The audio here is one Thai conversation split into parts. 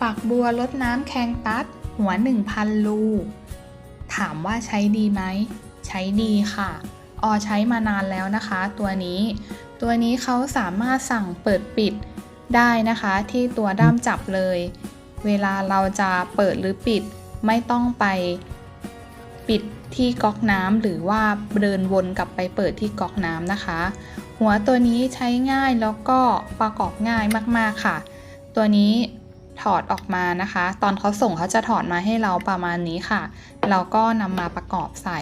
ฝักบัวลดน้ำแคงตัสหัว 1,000 ลู ถามว่าใช้ดีไหม ใช้ดีค่ะ ออใช้มานานแล้วนะคะ ตัวนี้ ตัวนี้เขาสามารถสั่งเปิดปิดได้นะคะที่ตัวด้ามจับเลย เวลาเราจะเปิดหรือปิดไม่ต้องไปปิดที่ก๊อกน้ำหรือว่าเดินวนกลับไปเปิดที่ก๊อกน้ำนะคะ หัวตัวนี้ใช้ง่ายแล้วก็ประกอบง่ายมากๆค่ะ ตัวนี้ ถอดออกมานะคะ ตอนเขาส่งเขาจะถอดมาให้เราประมาณนี้ค่ะ เราก็นำมาประกอบใส่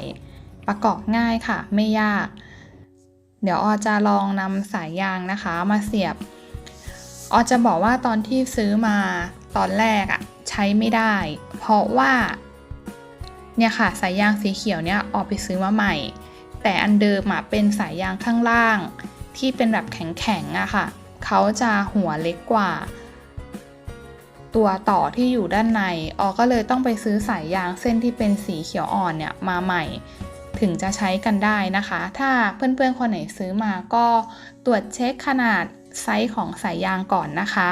ประกอบง่ายค่ะ ไม่ยาก เดี๋ยวออจะลองนำสายยางนะคะ มาเสียบ ออจะบอกว่าตอนที่ซื้อมาตอนแรกอะใช้ไม่ได้ เพราะว่า เนี่ยค่ะสายยางสีเขียวเนี่ยออกไปซื้อมาใหม่ แต่อันเดิมอะเป็นสายยางข้างล่าง ที่เป็นแบบแข็งๆอะค่ะ เขาจะหัวเล็กกว่า ตัวต่อที่อยู่ด้านในออก็เลยต้องไปซื้อสายยางเส้นที่เป็นสีเขียวอ่อนเนี่ยมาใหม่ ถึงจะใช้กันได้นะคะ ถ้าเพื่อนๆคนไหนซื้อมาก็ตรวจเช็คขนาดไซส์ของสายยางก่อนนะคะ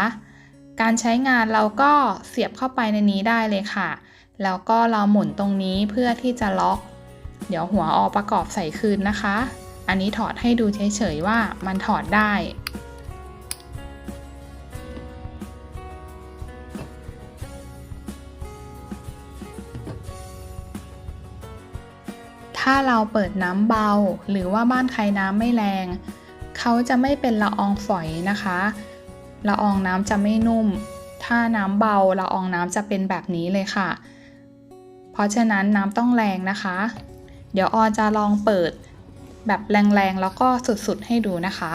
การใช้งานเราก็เสียบเข้าไปในนี้ได้เลยค่ะ แล้วก็เราหมุนตรงนี้เพื่อที่จะล็อก เดี๋ยวหัวออประกอบใส่คืนนะคะ อันนี้ถอดให้ดูเฉยๆว่ามันถอดได้ ถ้าเราเปิดน้ำเบา หรือว่าบ้านใครน้ำไม่แรง เขาจะไม่เป็นละอองฝอยนะคะ ละอองน้ำจะไม่นุ่ม ถ้าน้ำเบาละอองน้ำจะเป็นแบบนี้เลยค่ะ เพราะฉะนั้นน้ำต้องแรงนะคะ เดี๋ยวออจะลองเปิดแบบแรงๆ แล้วก็สุดๆ ให้ดูนะคะ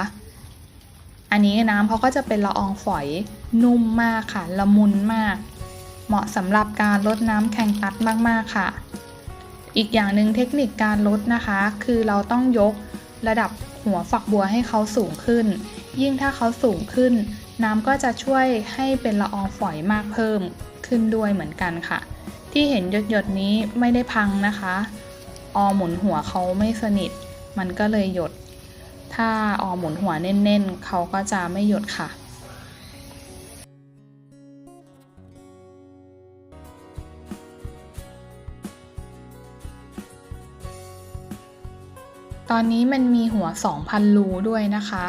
อันนี้น้ำเขาก็จะเป็นละอองฝอยนุ่มมากค่ะ ละมุนมาก เหมาะสำหรับการลดน้ำแข็งตัดมากๆค่ะ อีกอย่างหนึ่งเทคนิคการลดนะคะ คือเราต้องยกระดับหัวฝักบัวให้เขาสูงขึ้น ยิ่งถ้าเขาสูงขึ้น น้ำก็จะช่วยให้เป็นละอองฝอยมากเพิ่มขึ้นด้วยเหมือนกันค่ะ ที่เห็นหยดๆนี้ไม่ได้พังนะคะ ออหมุนหัวเขาไม่สนิท มันก็เลยหยด ถ้าออหมุนหัวแน่นๆ เขาก็จะไม่หยดค่ะ ตอนนี้มันมีหัว 2,000 รูด้วยนะคะ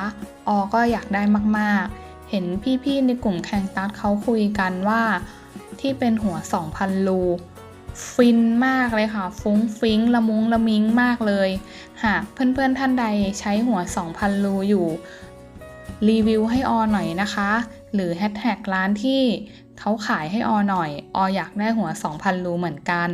ออก็อยากได้มากๆ เห็นพี่ๆในกลุ่มแข่งตัดเขาคุยกันว่า ที่เป็นหัว 2,000 รูฟินมากเลยค่ะ ฟุ้งฟิ้งละมุงละมิงมากเลย หากเพื่อนๆท่านใดใช้หัว 2,000 รูอยู่ รีวิวให้ออหน่อยนะคะ หรือแฮชแท็กร้านที่เขาขายให้ออหน่อย อออยากได้หัว 2,000 รูเหมือนกัน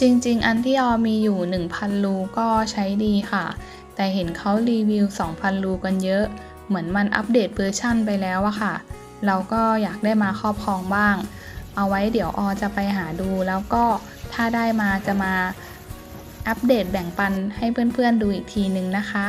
จริงๆ อันที่ออมีอยู่ 1,000 รูก็ใช้ดีค่ะ แต่เห็นเขารีวิว 2,000 รูกันเยอะ เหมือนมันอัปเดตเวอร์ชั่นไปแล้วอะค่ะ เราก็อยากได้มาครอบครองบ้าง เอาไว้เดี๋ยวออจะไปหาดูแล้วก็ถ้าได้มาจะมาอัปเดตแบ่งปันให้เพื่อนๆดูอีกทีนึงนะคะ